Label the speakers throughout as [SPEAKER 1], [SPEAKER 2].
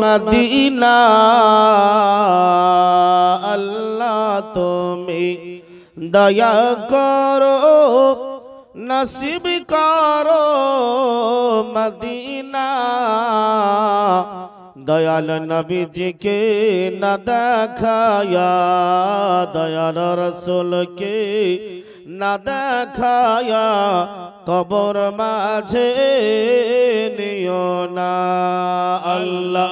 [SPEAKER 1] Medina. আল্লাহ তুমি দয়া করো, নসিব করো মদিনা। দয়াল নবীজিকে না দেখায়া, দয়াল রসুলকে না দেখায়া কবর মাঝে নিও না। আল্লাহ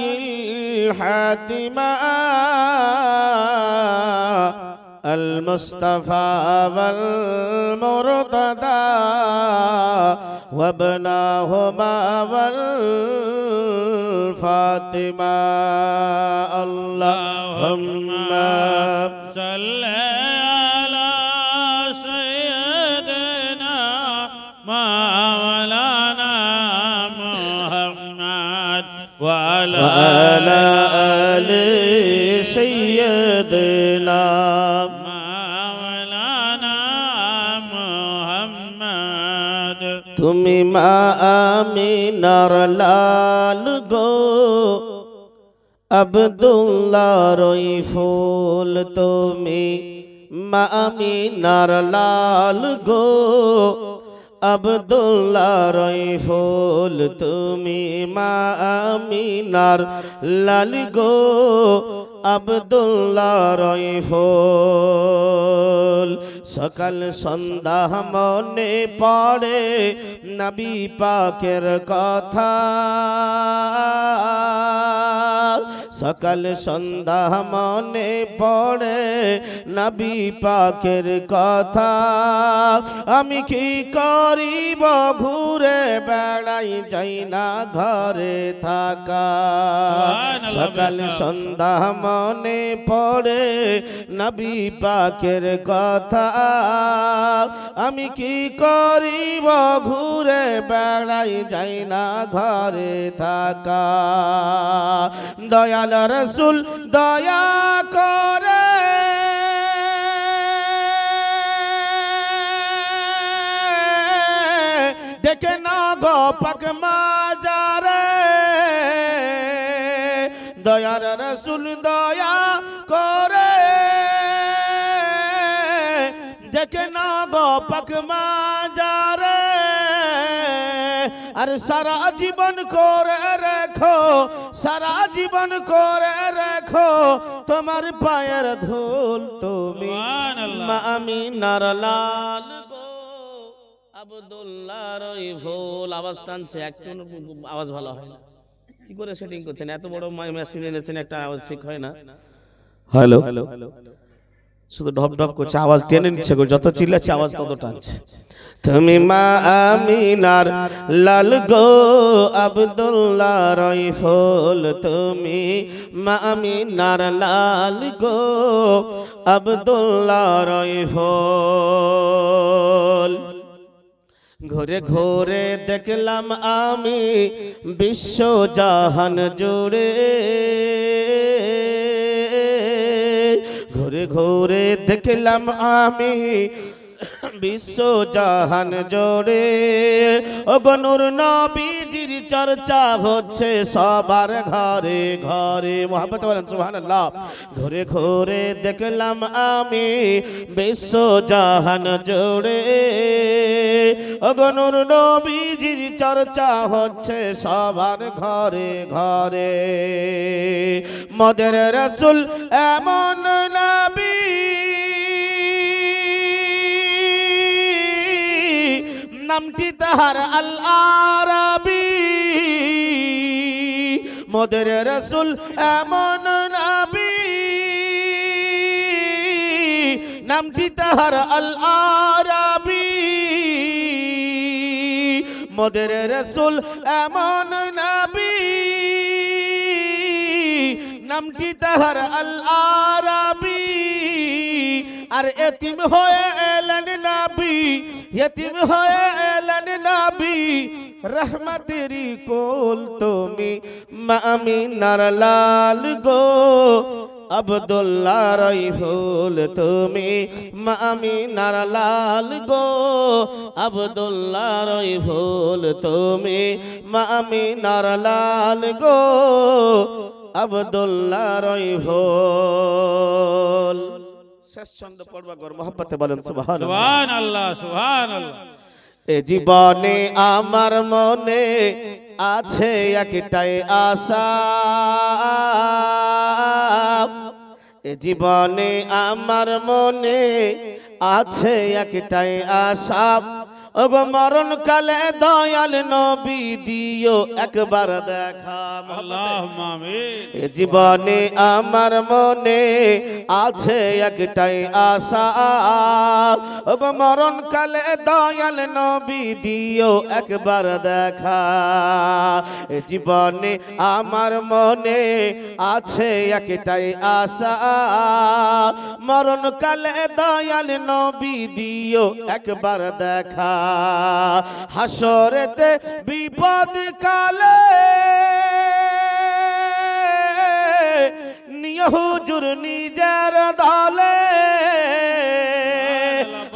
[SPEAKER 1] الحاتمة. المصطفى والمرتضى وابناهما والفاطمة. اللهم
[SPEAKER 2] صل وعلى
[SPEAKER 1] آل سيدنا
[SPEAKER 2] مولانا محمد
[SPEAKER 1] তুমি মা আমিনার লাল গো আবদুল্লাহ রই ফুল তুমি মা আমিনার লাল গো আবদুল্লাহ রই ফুল তুমি মা আমিনার লাল গো। আবদুল্লাহ রই ফুল সকাল সন্ধ্যা মনে পড়ে নবী পাকের কথা। সকাল সন্ধ্যা মনে পড়ে নবী পাকের কথা। আমি কি করিব ঘুরে বেড়াই যাই না ঘরে থাকা। সকাল সন্ধ্যা মনে পড়ে নবী পাকের কথা। আমি কি করিব ঘুরে বেড়াই যাই না ঘরে থাকা। দয়াল রসুল দয়া করে। ডেকে না গো পাক মাজারে। দয়ার রসুল দয়া করে। ডেকে না গো পাক মাজারে। আর সারা জীবন করে রেখো সারা জীবন করে রেখো তোমার পায়ের ধুল তুমি
[SPEAKER 2] সুবহানাল্লাহ।
[SPEAKER 1] মা আমিনার লাল গো। আবদুল্লাহ রই ফুল আওয়াজ টানছে একটু আওয়াজ ভালো হয় না। কি করে সেটিং করছেন? এত বড় মেশিন এনেছেন একটা আওয়াজ ঠিক হয় না। হ্যালো। শুধু ঢপ ঢপ করছে আওয়াজ টেনে নিচ্ছে যত চিল্লাচ্ছে আওয়াজ তত টানছে। তুমি মা আমিনার লাল গো আবদুল্লাহ রই ফুল তুমি মা আমিনার লাল গো আবদুল্লাহ রই ফুল ঘুরে ঘুরে দেখলাম আমি বিশ্ব জাহান জুড়ে। ঘুরে ঘুরে দেখলাম আমি বিশ্ব জাহান জোড়ে অগনুর নবীজির চর্চা হচ্ছে সবার ঘরে ঘরে। মোহাম্মদ বলেন, সুবহানাল্লাহ। ঘুরে ঘুরে দেখলাম আমি বিশ্ব জাহান জোড়ে। অগনুর নবীজির চর্চা হচ্ছে সবার ঘরে ঘরে। মদের রসুল এমন নবী। নামটি তাহার আল আরবি মোদের রসুল এমন নাবি। নামটি তাহার আল আরবি মোদের রসুল এমন নাবি। নামটি তাহার আল আরবি আর এতিম হয়ে এলেন নাবি, এতিম হয়ে এলেন নাবি, রহমতেরি কোল তুমি মামিনার লাল গো, আবদুল্লাহ রইফুল তুমি মামিনার লাল গো, আবদুল্লাহ রইফুল তুমি মামিনার লাল গো, আবদুল্লাহ রইফুল। শেষ ছন্দ পড়বা গর মহব্বতে বলেন সুবহানাল্লাহ।
[SPEAKER 2] সুবহান আল্লাহ সুবহান
[SPEAKER 1] এ জীবনে আমার মনে আছে একটাই আশা। এ জীবনে আমার মনে আছে একটাই আশা। ওগো মরণ কালে দয়াল নবী দিও একবার দেখা এ জীবনে আমার মনে আছে একটাই আশা ওগো মরণ কালে দয়াল নবী দিও একবার দেখা এ জীবনে আমার মনে আছে একটাই আশা মরণ কালে দয়াল নবী দিও একবার দেখা হাসরেতে বিপদ কালে হুজুর নিজের দলে।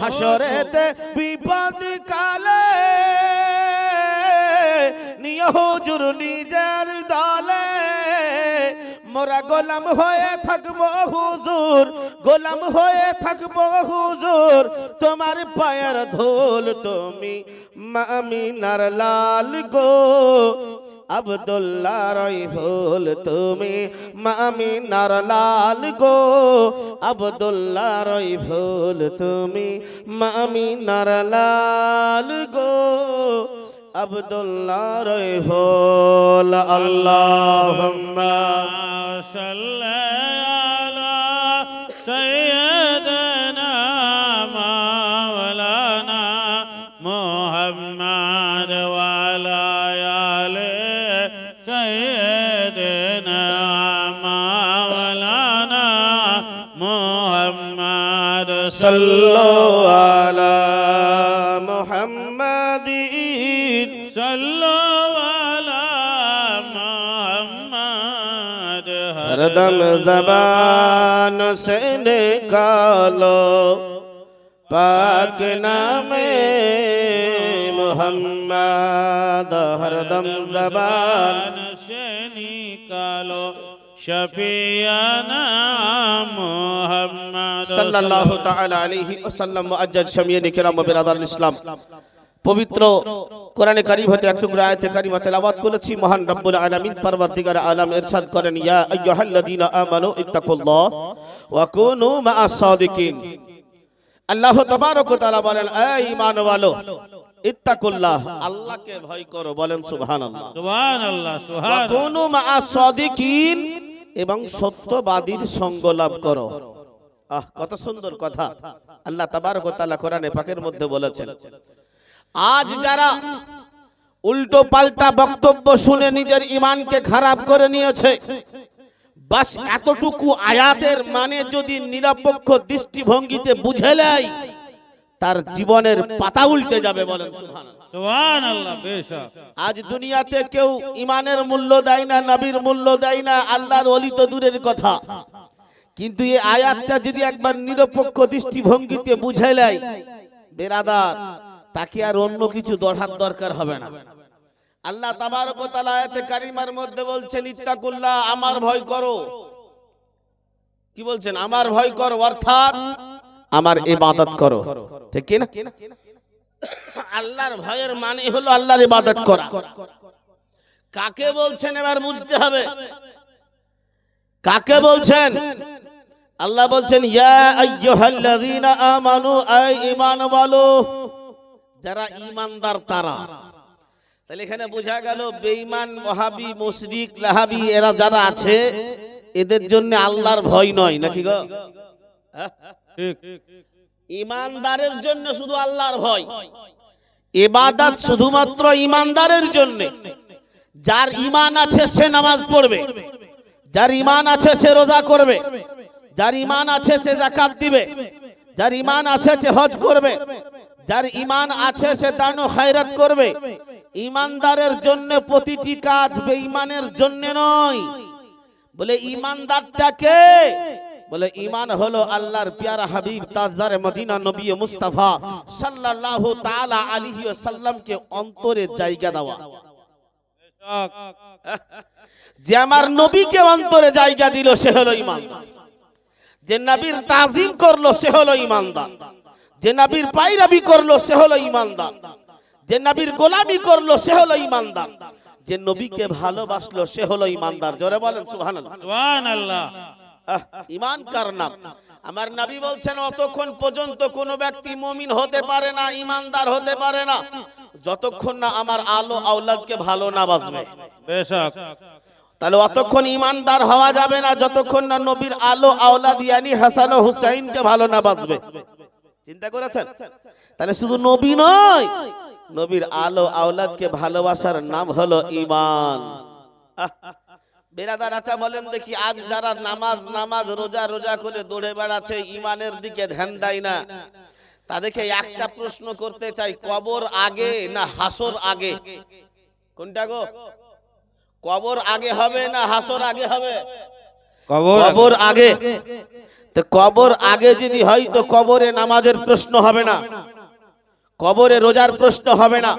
[SPEAKER 1] হাসরেতে বিপদ কালে নিয় নিজের দলে। মোরা গোলাম হয়ে থাকব, হুজুর। গোলাম হয়ে থাকব, হুজুর। তোমার পায়ের ধুল তুমি মামিনার লাল গো। আবদুল্লাহ রইফুল, তুমি মামিনার লাল গো। আবদুল্লাহ রইফুল, তুমি মামিনার লাল গো। আবদুল্লাহ রইফুল আল্লাহ
[SPEAKER 2] صل
[SPEAKER 1] হরদম জবান সে নিকালো পাক নামে মোহাম্মদ হরদম জবান
[SPEAKER 2] সে নিকালো শফিয়ানা মোহাম্মদ
[SPEAKER 1] সাল্লাল্লাহু তাআলা আলাইহি ওয়াসাল্লাম মুআজ্জাজ শামিয়ানি কিরাম বিরাদার ইসলাম পবিত্র কোরআনে কারীম হতে এক টুকরা আয়াতে কারিমা তেলাওয়াত করেছি। মহান রব্বুল আলামিন পরবর্তীগার আলাম ইরশাদ করেন ইয়া আইয়ুহাল্লাযীনা আমানু ইত্তাকুল্লাহ ওয়া কুনু মা'আস সাদিকিন। আল্লাহ তাবারক ওয়া তাআলা বলেন এই ঈমানওয়ালো ইত্তাকুল্লাহ আল্লাহকে ভয় করো। বলেন সুবহানাল্লাহ।
[SPEAKER 2] সুবহানাল্লাহ সুবহান
[SPEAKER 1] ওয়া কুনু মা'আস সাদিকিন এবং সত্যবাদীর সঙ্গ লাভ করো। আহ কত সুন্দর কথা। আল্লাহ তাবারক ওয়া তাআলা কোরআনে পাকের মধ্যে বলেছেন আজ যারা উল্টো পাল্টা বক্তব্য শুনে নিজের ইমানকে খারাপ করে নিয়েছে বাস এতটুকু আয়াতের মানে যদি নিরপেক্ষ দৃষ্টিভঙ্গিতে বুঝে নেয় তার জীবনের পাতা উল্টে যাবে বলেন আজ দুনিয়াতে কেউ ইমানের মূল্য দেয় না নবীর মূল্য দেয় না আল্লাহর অলি তো দূরের কথা। কিন্তু এই আয়াতটা যদি একবার নিরপেক্ষ দৃষ্টিভঙ্গিতে বুঝে নেয় বেরাদার তাকে আর অন্য কিছু দরহার দরকার হবে না। আল্লাহ তাবারক ওয়া তাআলা আয়াতে কারিমার মধ্যে বলছেন, ইত্তাকুল্লাহ, আমার ভয় করো। কি বলছেন? আমার ভয় করো, অর্থাৎ আমার এ ইবাদত করো। ঠিক কি আল্লাহর ভয়ের মানে হলো আল্লাহর ইবাদত করা। কাকে বলছেন এবার বুঝতে হবে। কাকে বলছেন? আল্লাহ বলছেন, ইয়া আইয়ুহাল্লাযীনা আমানু আই ঈমান বলো যারা ঈমানদার তারা। তাহলে এখানে বোঝা গেল বেঈমান ওয়াহাবি মুশরিক লাহাবি এরা যারা আছে এদের জন্য আল্লাহর ভয় নয় নাকি গো?
[SPEAKER 2] ঠিক
[SPEAKER 1] ইমানদারের জন্য শুধু আল্লাহর ভয়। এবাদাত শুধুমাত্র ইমানদারের জন্য। যার ইমান আছে সে নামাজ পড়বে। যার ইমান আছে সে রোজা করবে। যার ইমান আছে সে জাকাত দিবে। যার ইমান আছে সে হজ করবে। যার ইমান আছে সে দান ও খায়রাত করবে। ইমানদারের জন্য প্রতিটি কাজ বেঈমানের জন্য নয়। বলে ইমানদারটাকে বলে ইমান হলো আল্লাহর পেয়ারা হাবিব তাজদার মদিনা নবী মুস্তাফা সাল্লাল্লাহু তাআলা আলাইহি ওয়াসাল্লামকে অন্তরে জায়গা দেওয়া। যে আমার নবীকে অন্তরে জায়গা দিল সে হলো ইমানদার যে নবীর তাজিম করল সে হলো ইমানদার যে নবীর পায়রাবি করল সে হলো ইমানদার। যে নবীর গোলামি করল সে হলো ইমানদার। যে নবীকে ভালোবাসলো সে হলো ইমানদার। জোরে বলেন সুবহানাল্লাহ। ইমান কার নাম? আমার নবী বলছেন অতক্ষণ পর্যন্ত কোনো ব্যক্তি মমিন হতে পারে না ইমানদার হতে পারে না। যতক্ষণ না আমার আলো আওলাদকে ভালো না বাসবে
[SPEAKER 2] বেশক।
[SPEAKER 1] তাহলে অতক্ষণ ইমানদার হওয়া যাবে না যতক্ষণ না নবীর আলো আওলাদ ইয়ানি হাসান ও হুসাইনকে ভালো না বাসবে চিন্তা করেছেন? তাহলে শুধু নবী নয় নবীর আলো আওলাদকে ভালোবাসার নাম হলো ইমান বেরাদার আচ্ছা বলেন দেখি আজ যারা নামাজ নামাজ রোজা রোজা করে দৌড়ে বেড়াচ্ছে ইমানের দিকে ধ্যান দেয় না। তাদেরকে একটা প্রশ্ন করতে চাই কবর আগে না হাসর আগে? কোনটা গো? কবর আগে হবে না হাসর আগে হবে?
[SPEAKER 2] কবর
[SPEAKER 1] কবর আগে। তো কবর আগে যদি হয় তো কবরে নামাজের প্রশ্ন হবে না। কবরে রোজার প্রশ্ন হবে না।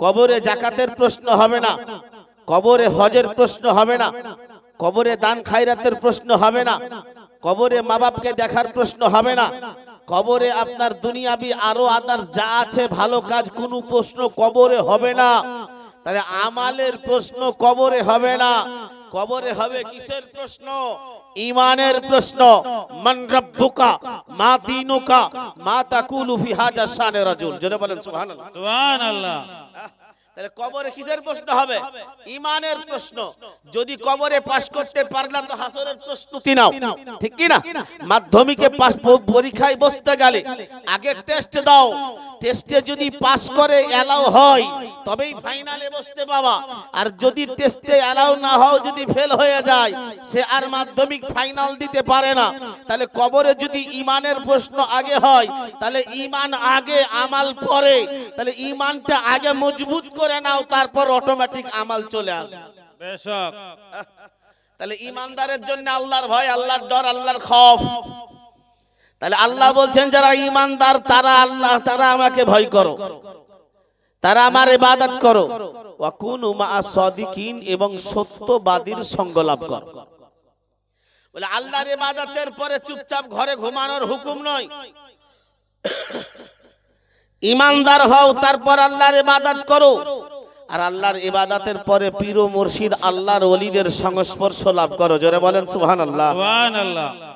[SPEAKER 1] কবরে জাকাতের প্রশ্ন হবে না। কবরে হজের প্রশ্ন হবে না। কবরে দান খায়রাতের প্রশ্ন হবে না। কবরে মা বাপকে দেখার প্রশ্ন হবে না। কবরে আপনার দুনিয়াবি আরও আদার যা আছে ভালো কাজ, কোনো প্রশ্ন কবরে হবে না। তাহলে আমালের প্রশ্ন কবরে হবে না। কবরে হবে কিসের প্রশ্ন? ইমানের প্রশ্ন। মান রব্বুকা মা দিনুকা মা তাকুলু ফি হাজা শানে রাজুল। জোরে বলেন সুবহানাল্লাহ।
[SPEAKER 2] সুবহানাল্লাহ।
[SPEAKER 1] তাহলে কবরে কিসের প্রশ্ন হবে? ইমানের প্রশ্ন। যদি কবরে পাশ করতে পারলা তো হাসরের প্রস্তুতি নাও। ঠিক কি না মাধ্যমিকে পাস পরীক্ষায় বসতে গেলে আগে টেস্ট দাও। টেস্টে যদি পাস করে এলাও হয় তবেই ফাইনালে বসতে বাবা আর যদি টেস্টে এলাও না হও যদি ফেল হয়ে যায় সে আর মাধ্যমিক ফাইনাল দিতে পারে না। তাহলে কবরে যদি ইমানের প্রশ্ন আগে হয় তাহলে ইমান আগে আমাল পরে তাহলে ইমানটা আগে মজবুত করে নাও তারপর অটোমেটিক আমাল চলে আসবে।
[SPEAKER 2] বেশক।
[SPEAKER 1] তাহলে ইমানদারের জন্য আল্লাহর ভয় আল্লাহর ডর আল্লাহর খফ। তাহলে আল্লাহ বলছেন, যারা ইমানদার তারা আল্লাহ, তারা আমাকে ভয় করো। তারা আমার ইবাদত করো। ওয়াকুনু মা সাদিকিন, এবং সত্যবাদীর সঙ্গ লাভ করো। বলে আল্লাহর ইবাদতের পরে চুপচাপ ঘরে ঘুমানোর হুকুম নয়। ইমানদার হও, তারপর আল্লাহর ইবাদত করো। আর আল্লাহর ইবাদতের পরে পীর মুর্শিদ আল্লাহর ওলিদের সংস্পর্শ লাভ করো। জোরে বলেন, সুবহানাল্লাহ।
[SPEAKER 2] সুবহানাল্লাহ।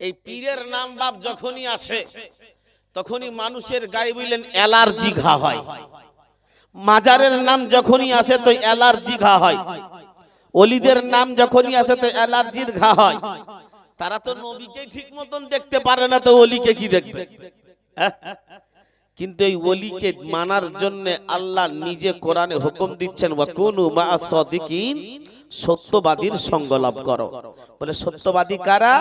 [SPEAKER 1] এই পীরের নাম বাপ যখনই আসে তখনই মানুষের গায়ে বুঝলেন অ্যালার্জি ঘা হয়। মাজারের নাম যখনই আসে তো অ্যালার্জি ঘা হয়। অলিদের নাম যখনই আসে তো অ্যালার্জির ঘা হয়। তারা তো নবীকে ঠিক মতন দেখতে পারে না তো অলিকে কি দেখবে? হ্যাঁ? কিন্তু এই ওলিকে মানার জন্য আল্লাহ নিজে কোরআনে হুকুম দিচ্ছেন ওয়াকুনু মা সাদিকিন সত্যবাদীর সঙ্গ লাভ করো। বলে সত্যবাদী কারা?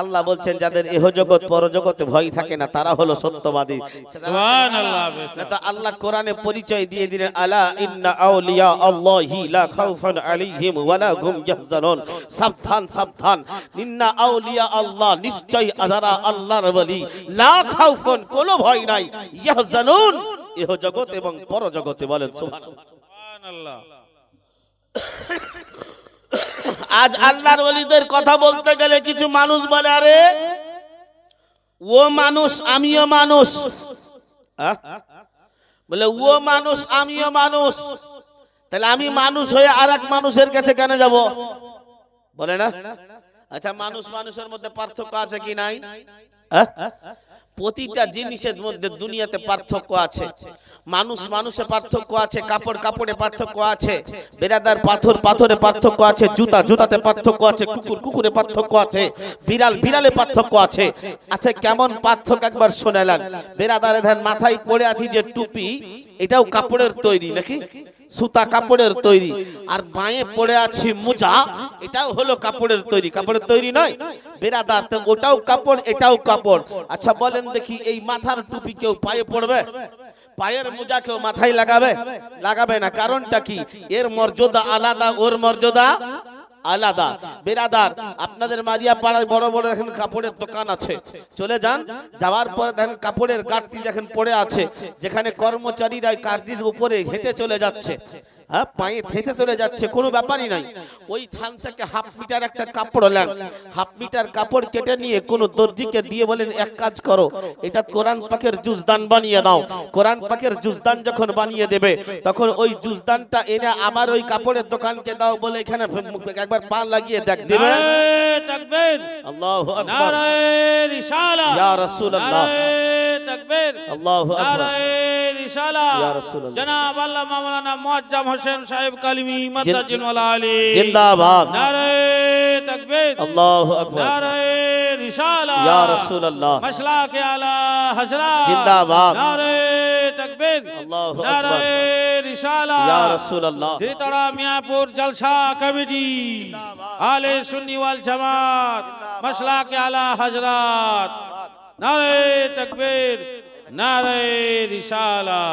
[SPEAKER 1] আল্লাহ বলছেন যাদের এহ জগৎ পরজগতে ভয় থাকে না তারা হলো সত্যবাদী।
[SPEAKER 2] সুবহানাল্লাহ
[SPEAKER 1] না তো আল্লাহ কোরআনে পরিচয় দিয়ে দিলেন আলা ইন্না আউলিয়া আল্লাহি লা খাউফুন আলাইহিম ওয়ালা হুম ইয়াহজানুন। সাবধান সাবধান। ইন্না আউলিয়া আল্লাহ নিশ্চয় যারা আল্লাহর ওলি লা খাউফুন কোনো ভয় নাই। ইয়াহজানুন। ইহ জগৎ এবং পরজগতে বলেন সুবহানাল্লাহ।
[SPEAKER 2] সুবহানাল্লাহ।
[SPEAKER 1] আজ আল্লাহর ওলিদের কথা বলতে গেলে কিছু মানুষ বলে, আরে, ও মানুষ, আমিও মানুষ। বলে, ও মানুষ, আমিও মানুষ। তাহলে আমি মানুষ হয়ে আর এক মানুষের কাছে কেন যাব? বলে না? আচ্ছা মানুষ মানুষের মধ্যে পার্থক্য আছে কি নাই? প্রতিটা জিনিসের মধ্যে দুনিয়াতে পার্থক্য আছে। মানুষ মানুষে পার্থক্য আছে কাপড় কাপড়ে পার্থক্য আছে বেড়াদার পাথর পাথরে পার্থক্য আছে জুতা জুতাতে পার্থক্য আছে কুকুর কুকুরে পার্থক্য আছে বিড়াল বিড়ালে পার্থক্য আছে। আচ্ছা কেমন পার্থক্য একবার শোনালেন বেড়াদারে ধান মাথায় পড়ে আছি যে টুপি এটাও কাপড়ের তৈরি নাকি? সুতা কাপড়ের তৈরি। আর বাঁয়ে পড়ে আছে মোজা এটাও হলো কাপড়ের তৈরি। কাপড়ের তৈরি নয়। বেরাদার তো ওটাও কাপড় এটাও কাপড়। আচ্ছা বলেন দেখি এই মাথার টুপি কেউ পায়ে পড়বে? পায়ের মোজা কেউ মাথায় লাগাবে? লাগাবে? না। কারণটা কি? এর মর্যাদা আলাদা ওর মর্যাদা আলাদা বেরাদার। আপনাদের মারিয়া পাড়ায় বড় বড় এখন কাপড়ের দোকান আছে। চলে যান। যাওয়ার পরে দেখেন কাপড়ের কাঠটি দেখেন পড়ে আছে। যেখানে কর্মচারীরা কাঠটির উপরে হেঁটে চলে যাচ্ছে। হ্যাঁ পায়ে থেসে চলে যাচ্ছে, কোনো ব্যাপারই নাই। ওই থান থেকে হাফ মিটার একটা কাপড় নেন। হাফ মিটার কাপড় কেটে নিয়ে কোনো দর্জিকে দিয়ে বলেন, এক কাজ করো, এটা কোরআন পাকের জুজদান বানিয়ে দাও। কোরআন পাকের জুজদান যখন বানিয়ে দেবে, তখন ওই জুজদানটা এনে আবার ওই কাপড়ের দোকানকে দাও বলে এখানে একবার পা লাগিয়ে দেখ দেবে আল্লাহু আকবার।
[SPEAKER 2] নারে রিসালাত
[SPEAKER 1] ইয়া রাসূলুল্লাহ।
[SPEAKER 2] নারে তাকবীর।
[SPEAKER 1] আল্লাহু আকবার।
[SPEAKER 2] নারে রিসালাত
[SPEAKER 1] ইয়া রাসূলুল্লাহ।
[SPEAKER 2] জনাব আল্লাহ মাওলানা মুআজ্জম হোসেন সাহেব কালিমি মাদ্দাজিন ওয়ালা আলী।
[SPEAKER 1] জিন্দাবাদ।
[SPEAKER 2] নারে তাকবীর।
[SPEAKER 1] আল্লাহু আকবার।
[SPEAKER 2] নারে রিসালাত
[SPEAKER 1] ইয়া রাসূলুল্লাহ।
[SPEAKER 2] মশলাক আলা হযরত
[SPEAKER 1] জিন্দাবাদ।
[SPEAKER 2] নারে
[SPEAKER 1] রাসূলুল্লাহ।
[SPEAKER 2] ধৃতরা মিয়াপুর জলসা কমিটি আলে সুন্নিওয়াল জামাত মশলা কে আলা হজরাত। নারে তকবীর নারে রিসালা।